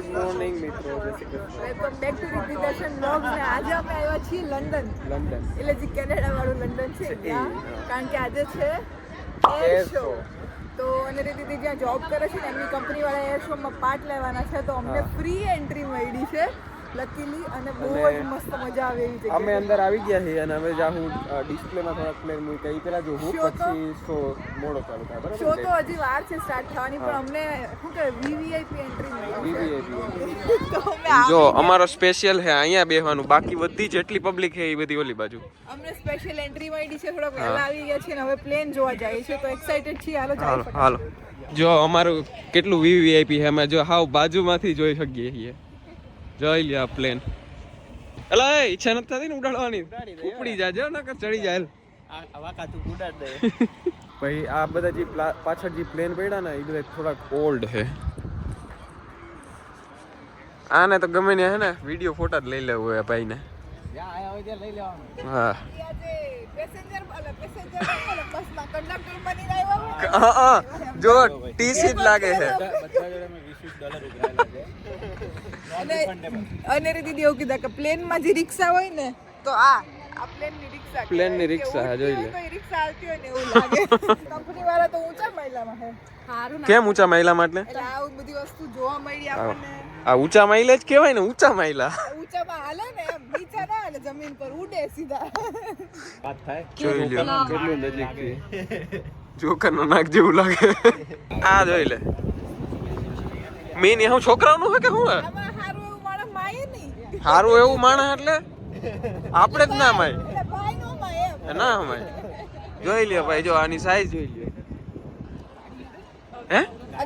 Good morning મિત્રો welcome back to Riddhi Darshan blog ને આજે અમે આવ્યા છીએ લંડન. લંડન. એટલે જે કેનેડા વાળું લંડન છે કારણ કે આજે છે એર શો તો અને દીદી જ્યાં જોબ કરે છે ને એમની કંપની વાળા એર શોમાં પાર્ટ લેવાના છે તો અમને ફ્રી એન્ટ્રી મળી છે. લકીલી અને બહુ જ મસ્ત મજા આવે એવી જગ્યા અમે અંદર આવી ગયા છીએ અને હવે જા હું ડિસ્પ્લેમાં થોડાક પ્લેન મૂકી કઈ પેલા જો હું પછી શો મોડો ચાલુ થાય બરાબર શો તો હજી વાર છે સ્ટાર્ટ થવાની પણ અમને શું કહેવાય વીવીઆઈપી એન્ટ્રી મળી જો અમારો સ્પેશિયલ છે અહીંયા બેહવાનું. બાકી બધી જેટલી પબ્લિક છે એ બધી ઓલી બાજુ. અમને સ્પેશિયલ એન્ટ્રી મળી છે થોડા પહેલા આવી ગયા છે ને હવે પ્લેન જોવા જઈએ છે તો એક્સાઇટેડ છીએ. હાલો હાલો હાલો. જો અમારું કેટલું વીવીઆઈપી છે અમે જો હાવ બાજુમાંથી જોઈ શકીએ છીએ. જોઈ લે આ પ્લેન. અલા એ ઈચ્છા નથી થતી ને ઉડાડવાની. ઉપડી જાય નકર ચડી જાય ભાઈ આ બધા જે પાછળ જે પ્લેન પડ્યા ને એ બધા થોડાક ઓલ્ડ છે. આને તો ગમે ને હે ને વીડિયો ફોટા જ લઈ લેવું હોય ભાઈને. હા. પેસેન્જર અલા પેસેન્જર બસમાં કંડક્ટર બની રહ્યો હા, હા. જો ટીસી જ લાગે છે. અને અને દીદી એવું કીધા કે પ્લેનમાં જે રિક્ષા હોય ને તો આ આ પ્લેનની રિક્ષા Plane રિક્ષા, કે જોઈ લે. હોય તો એ રિક્ષા આવતી હોય ને એવું લાગે. કંપની વાળા તો ઊંચા મહિલામાં છે સારું કેમ ઊંચા માયલા માટે એટલે? આવું બધી વસ્તુ જોવા મળી આપણને. આ ઊંચા માયલા જ કહેવાય ને ઊંચા માયલા. ઊંચામાં હાલે ને એમ. નીચે ના હાલે જમીન પર ઉડે સીધા. જોઈ લ્યો. કેટલું નજીકથી. જોકર નો નાક જેવું લાગે. આ જોઈ લે. મેન હું છોકરાનું હે કે હું હે સારું એવું માણસ એટલે? આપણે જ ના માય. નો માય એમ. ના માય. જોઈ લ્યો ભાઈ જો આની સાઈઝ જોઈ લ્યો. હે?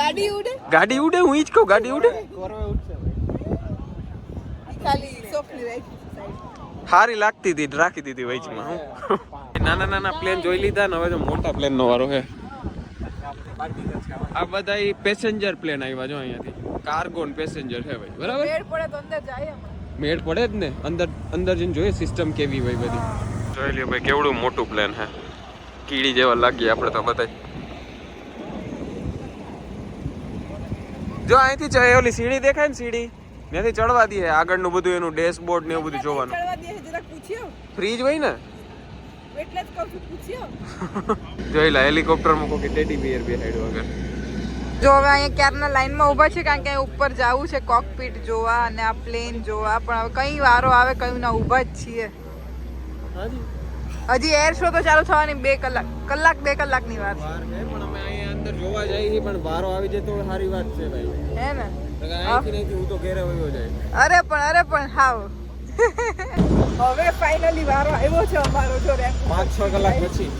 ગાડી ઉડે? ગાડી ઉડે? હું ઈચ કહું ગાડી ઉડે. સારી લાગતી હતી રાખી દીધી વૈચમાં હું. નાના નાના પ્લેન જોઈ લીધા ને હવે તો મોટા પ્લેન નો વારો છે. આ બધા પેસેન્જર પ્લેન આવ્યા જો અહીંયાથી. કાર્ગો ને પેસેન્જર છે ભાઈ બરાબર? મેળ પડે તો અંદર જાય મેળ પડે જ ને? અંદર અંદર જઈને જોઈએ સિસ્ટમ કેવી હોય બધી. જોઈ લ્યો ભાઈ કેવડું મોટું પ્લેન હે કીડી જેવા લાગીએ આપણે તો બધા જો અહીંથી ચડે ઓલી સીડી દેખાય ને સીડી? ત્યાંથી ચડવા દઈએ આગળનું બધું એનું ડેશબોર્ડ ને એવું બધું જોવાનું. ચડવા દે છે, પૂછ્યો? ફ્રીજ હોય ને? એટલે જ કહું છું પૂછ્યો? જોઈ લા હેલિકોપ્ટર મૂકો કે ટેડી બિયર બે સાઈડ વગર જો હવે અહીંયા ક્યારના લાઈનમાં ઊભા છે કારણ કે ઉપર જવું છે કોકપીટ જોવા અને આ પ્લેન જોવા. પણ હવે કઈ વારો આવે કયું ના ઊભા જ છીએ. હજી. એર શો તો ચાલુ થવાની બે કલાક. કલાક બે કલાકની વાત છે. પણ અમે અહીંયા અંદર જોવા જઈએ પણ વારો આવી જાય તો સારી વાત છે ભાઈ. હે ને? અરે પણ અરે પણ હાવ. હવે ફાઇનલી વારો આવ્યો છે અમારો જો રે પાંચ છ કલાક પછી.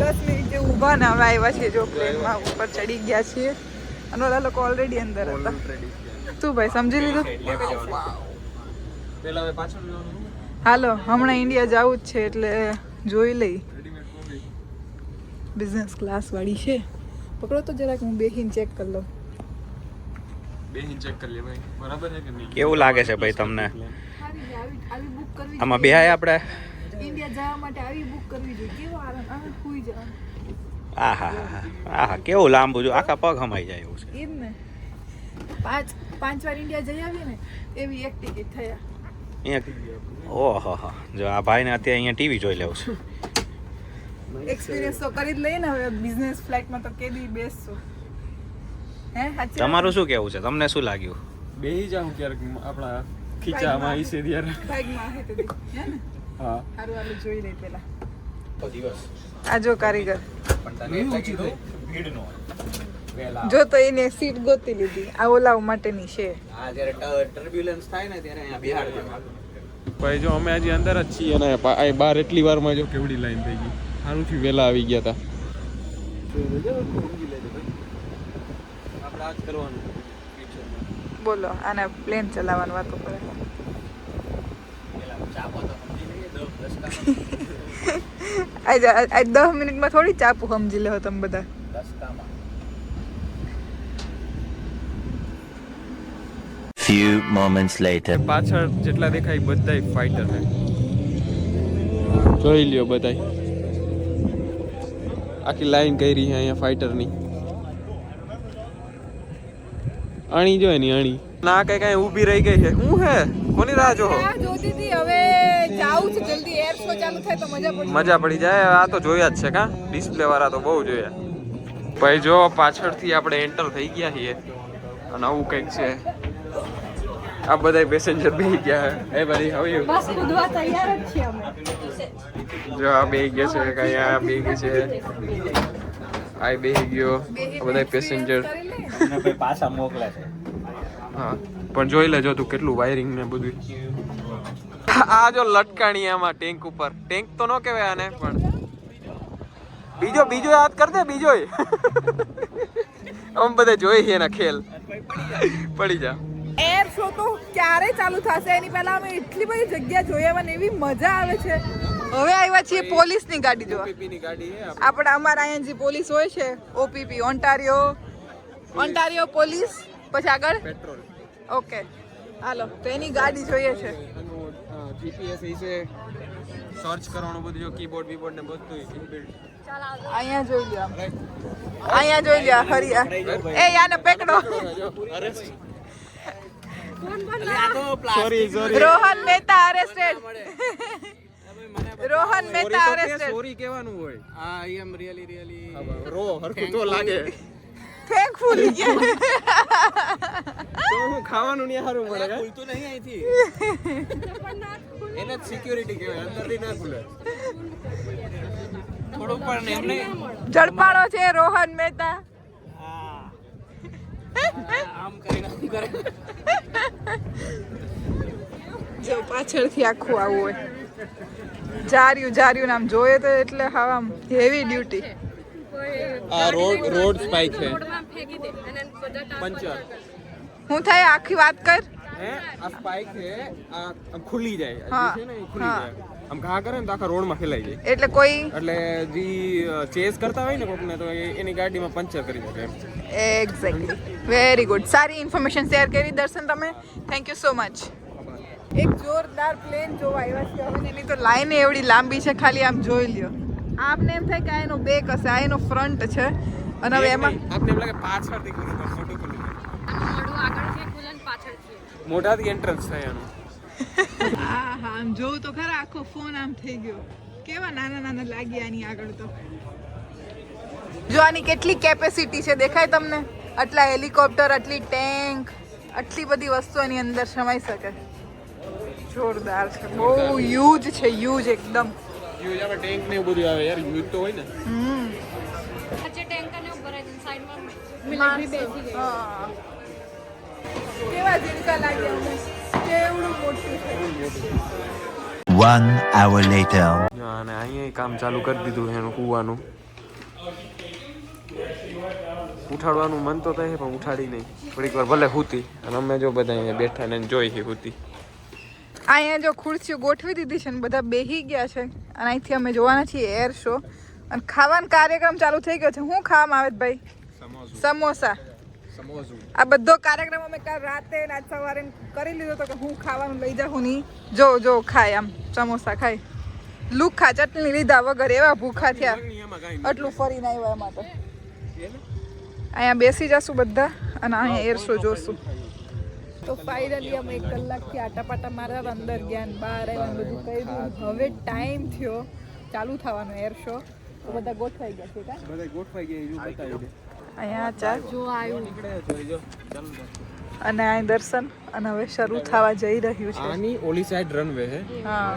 દસ મિનિટ જે ઊભા ને હવે આવ્યા છે જો પ્લેનમાં ઉપર ચડી ગયા છીએ. અને ઓલા લોકો ઓલરેડી અંદર હતા. તું ભાઈ સમજી લીધું? હાલો હમણાં ઇન્ડિયા જવું જ છે એટલે જોઈ લઈ. બિઝનેસ ક્લાસ વાળી છે. પકડો તો જરાક હું બેહીન ચેક કરી લઉં. બેહીન ચેક કરી લે ભાઈ. બરાબર છે કે નહીં? કેવું લાગે છે ભાઈ તમને? આવી આવી બુક કરવી આમાં બેહાય આપણે ઇન્ડિયા જવા માટે આવી બુક કરવી જોઈએ. કેવો આરામ આ સુઈ જવાનું. આહા આહા કેવું લાંબુ જો આખા પગ હમાઈ જાય એવું છે. એમ ને. પાંચ પાંચ વાર ઇન્ડિયા જઈ આવીએ ને એવી એક ટિકિટ થયા. અહીંયા ઓહો હો. જો આ ભાઈને અત્યારે અહીંયા ટીવી જોઈ લેવું છે. એક્સપિરિયન્સ તો કરી જ લઈએ ને હવે બિઝનેસ ફ્લાઇટમાં તો કેદી બેસશું. તમારું શું કેવું છે? તમને શું લાગ્યું? બેહી જાઉં ક્યારેક આપણા ખીચામાં ઈસે ત્યારે. બાઇકમાં હે. હે હા સારું હાલું જોઈ લઈ પેલા આ જો કારીગર. જો તો એને સીટ ગોતી લીધી. આ ઓલાવ માટેની છે. આ જ્યારે ટર્બ્યુલન્સ થાય ને ત્યારે અહીંયા બિહાર ભાઈ જો અમે હજી અંદર જ છીએ અને આ બહાર એટલી વારમાં જો કેવડી લાઈન થઈ ગઈ. સારું થી વહેલા આવી ગયા હતા બોલો આને પ્લેન ચલાવવાની વાતો કરે. આજ આજ દસ મિનિટમાં થોડી ચાપુ સમજી લેવો તમે બધા. Few moments later. પાછળ જેટલા દેખાય બધાય ફાઈટર છે. જોઈ લ્યો બધાય. આખી લાઈન કરી છે અહીંયા ફાઈટરની અણી જો એની અણી. ના કઈ કઈ ઊભી રહી ગઈ છે. હું હે? કોની રાહ જો જોતી હતી હવે જાઉં છે જલ્દી. ચાલુ થાય તો મજા પડી મજા પડી જાય. આ તો જોયા જ છે કા? ડિસ્પ્લે વાળા તો બહુ જોયા. ભાઈ જો પાછળથી આપણે એન્ટર થઈ ગયા છીએ. અને આવું કંઈક છે. આ બધા પેસેન્જર બેસી ગયા હે એ બધી હવે બસ કૂદવા તૈયાર જ છીએ અમે. જો આ બેહી ગયા છે. કઈ આ બે ગઈ છે. આ બેસી ગયો. આ બધા પેસેન્જર અને પાછા મોકલા છે. હા. પણ જોઈ લેજો તું કેટલું વાયરિંગ ને બધું આ જો લટકાણી આમાં ટેન્ક ઉપર. ટેન્ક તો ન કહેવાય આને પણ. બીજો બીજો યાદ કર દે બીજો આમ બધા જોઈ છે એના ખેલ. પડી જા. એર શો તો ક્યારે ચાલુ થશે? એની પહેલા અમે એટલી બધી જગ્યા જોઈ આવવાની એવી મજા આવે છે. હવે આવ્યા છીએ જોવા. ની ગાડી છે આપણે. અમારા અહીંયા જે પોલીસ હોય છે. OPP Ontario Ontario police. પછી આગળ? પેટ્રોલ. ઓકે. હાલો તો એની ગાડી જોઈએ છે. જીપીએસ વિશે સર્ચ કરવાનું બધું જો કીબોર્ડ બીબોર્ડ ને બધું ઇનબિલ્ટ અહીંયા જોઈ લ્યો. અહીંયા જોઈ લ્યો હરી એ યાને પકડો. Rohan Mehta arrested Rohan Mehta arrested sorry કહેવાનું હોય. આ આઈ એમ રિયલી રિયલી રો હરખું તો લાગે. ફેંક ફૂલી ગયા તો હું ખાવાનું નહીં હારું મળે ખુલતું નહીં અહીંથી. એને સિક્યુરિટી કહેવાય અંદરથી ના ખુલે. થોડું પણ એમને ઝડપાડો છે રોહન મહેતા. આમ કરીને આમ કરે જો પાછળથી આખું આવું હોય. જાર્યું જાર્યું નામ જોઈએ તો એટલે હવા આમ હેવી ડ્યુટી આ રોડ રોડ સ્પાઇક છે. પંચર. હું થાય આખી વાત કર. હે? આ સ્પાઇક છે આ આમ ખુલી જાય. હા, છે ને ખુલી. જાય. આમ ઘા કરે ને તો આખા રોડમાં ફેલાઈ જાય. એટલે કોઈ એટલે જે ચેસ કરતા હોય ને કોકને તો એની ગાડીમાં પંચર કરી શકે એક્ઝેક્ટલી વેરી ગુડ સારી ઇન્ફોર્મેશન શેર કરી દર્શન તમે. થેન્ક યુ સો મચ એક જોરદાર પ્લેન જોવા આવ્યા છે હવે એની તો લાઈન એવડી લાંબી છે ખાલી આમ જોઈ લ્યો. આપને એમ થાય કે આ એનો બેક હશે આ એનો ફ્રન્ટ છે. અને હવે એમાં આપને એમ લાગે પાછળથી જાય, મોટું ખુલી આગળ છે પાછળ ખુલે ને પાછળથી મોઢાથી એન્ટ્રન્સ થાય એનું હા હા આમ જોઉં તો ખરા આખો ફોન આમ થઈ ગયો. કેવા નાના નાના લાગ્યા આની આગળ તો. જો આની કેટલી કેપેસિટી છે દેખાય તમને? આટલા હેલિકોપ્ટર આટલી ટેન્ક આટલી બધી વસ્તુ એની અંદર સમાઈ શકે. જોરદાર છે. બહુ યુજ છે યુજ એકદમ. યુજ આવે ટેન્ક ને બધું આવે યાર યુજ તો હોય ને. હમ. મિલિટરી બેસી ગઈ. કેવા ઝીણકા લાગ્યા અમને? કેવડું મોટું One hour later. અને અહીંયા કામ ચાલુ કરી દીધું છે એનું કૂવાનું. ઉઠાડવાનું મન તો થાય પણ ઉઠાડી નહીં. થોડીક વાર ભલે હુતી અને અમે જો બધા અહીંયા બેઠા ને જોઈ છે હુતી અહીંયા જો ખુરશીઓ ગોઠવી દીધી છે ને બધા બેહી ગયા છે. અને અહીંથી અમે જોવાના છીએ એર શો અને ખાવાનો કાર્યક્રમ ચાલુ થઈ ગયો છે. શું ખાવામાં આવે ભાઈ? સમોસા. સમોસું. આ બધો કાર્યક્રમ અમે કાલ રાતે ને આજ સવારે કરી લીધો તો કે હું ખાવાનું લઈ જાઉં નહીં જો જો ખાય આમ. સમોસા ખાય. લુખા ચટણી લીધા વગર એવા ભૂખા થયા. આટલું ફરીને આવ્યા એમાં તો. અહીંયા બેસી જશું બધા અને અહીંયા એરશો જોશું. તો ફાઇનલી અમે એક કલાકથી આટાપાટા મારા અંદર ગયા ને બહાર આવ્યા બધું કર્યું. હવે ટાઈમ થયો. ચાલુ થવાનો એર શો તો બધા ગોઠવાઈ ગયા છે બધા ગોઠવાઈ ગયા એ બતાવી દે અહીંયા ચાલ. અને આ દર્શન. અને હવે શરૂ થવા જઈ રહ્યું છે. આની ઓલી સાઈડ રનવે છે હા.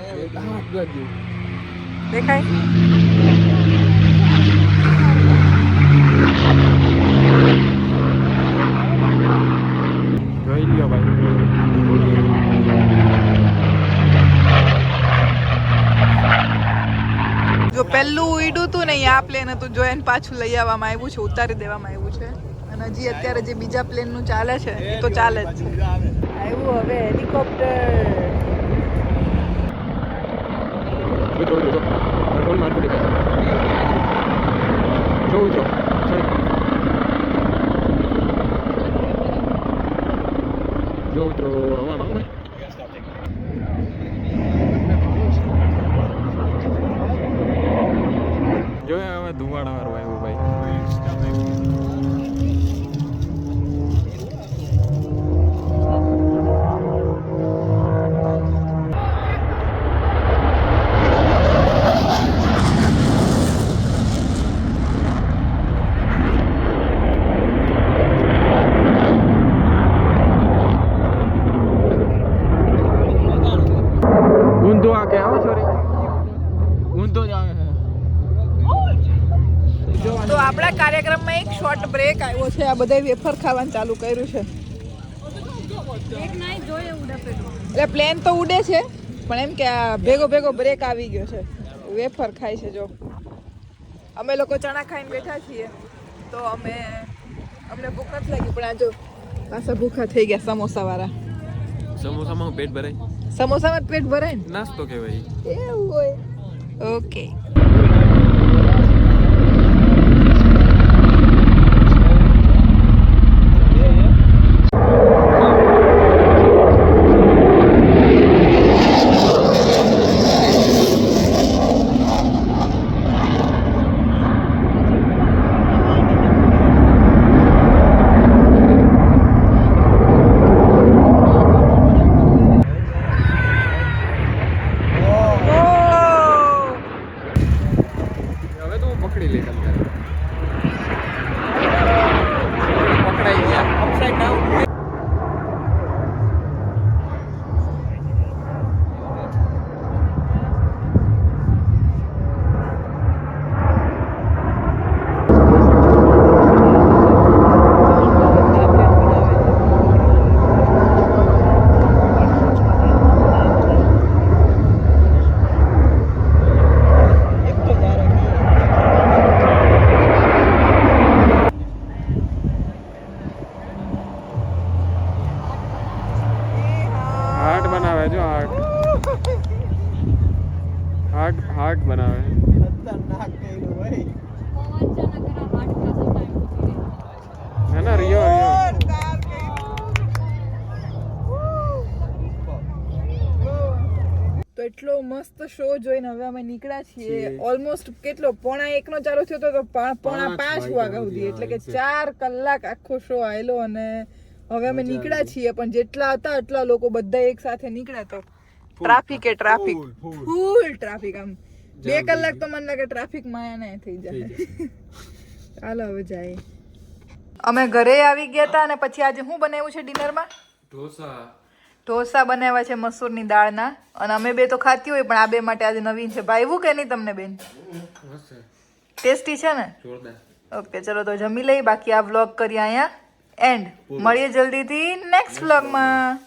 દેખાય જોઈ લ્યો ભાઈ જો પહેલું ઉડ્યું હતું ને આ પ્લેન હતું, જો એને પાછું લઈ આવવામાં આવ્યું છે, ઉતારી દેવામાં આવ્યું છે. અને હજી અત્યારે જે બીજા પ્લેનનું ચાલે છે, એ તો ચાલે જ છે. આવ્યું હવે હેલિકોપ્ટર. જોઉં જો જોઉં તો હવામાં વાળું આવ્યું ભાઈ. છે આ બધા વેફર ખાવાનું ચાલુ કર્યું છે. એટલે પ્લેન તો ઉડે છે પણ એમ કે આ ભેગો ભેગો બ્રેક આવી ગયો છે. વેફર ખાય છે જો. અમે લોકો ચણા ખાઈને બેઠા છીએ તો અમે અમને ભૂખ નથી લાગી પણ આ જો પાછા ભૂખા થઈ ગયા સમોસા વાળા સમોસામાં પેટ ભરાય? સમોસામાં જ પેટ ભરાય નાસ્તો કહેવાય. એવું હોય. ઓકે હવે તો હું પકડી લઈ તમને પકડાઈ ગયા અપસાઇડ ડાઉન હાર્ટ બનાવે જો હાર્ટ હાર્ટ હાર્ટ બનાવે પવન છે ને કરા હાટ ખાસો ટાઈમ ઉતરી ગયો હે ના રિયો રિયો તો એટલો મસ્ત શો જોઈને હવે અમે નીકળ્યા છીએ. ઓલમોસ્ટ કેટલો? પોણા એક નો ચાલુ થયો તો પોણા પાંચ વાગ્યા સુધી. એટલે કે ચાર કલાક આખો શો આવેલો અને હવે અમે નીકળ્યા છીએ. પણ જેટલા હતા એટલા લોકો બધા એક સાથે નીકળ્યા તો. ટ્રાફિક એ ટ્રાફિક ફૂલ ટ્રાફિક આમ. બે કલાક તો મને લાગે ટ્રાફિક માયા આયા થઈ જાય. ચાલો હવે જાય. અમે ઘરે આવી ગયા હતા અને પછી આજે શું બનાવ્યું છે ડિનરમાં ઢોસા. ઢોસા બનાવ્યા છે મસૂરની દાળના. અને અમે બે તો ખાતી હોય પણ આ બે માટે આજે નવીન છે. ભાઈવું કે નહીં તમને બેન? ટેસ્ટી છે ને? ઓકે ચલો તો જમી લઈ બાકી આ વ્લોગ કરીએ અહીંયા. એન્ડ. મળીએ જલ્દીથી નેક્સ્ટ વ્લોગમાં.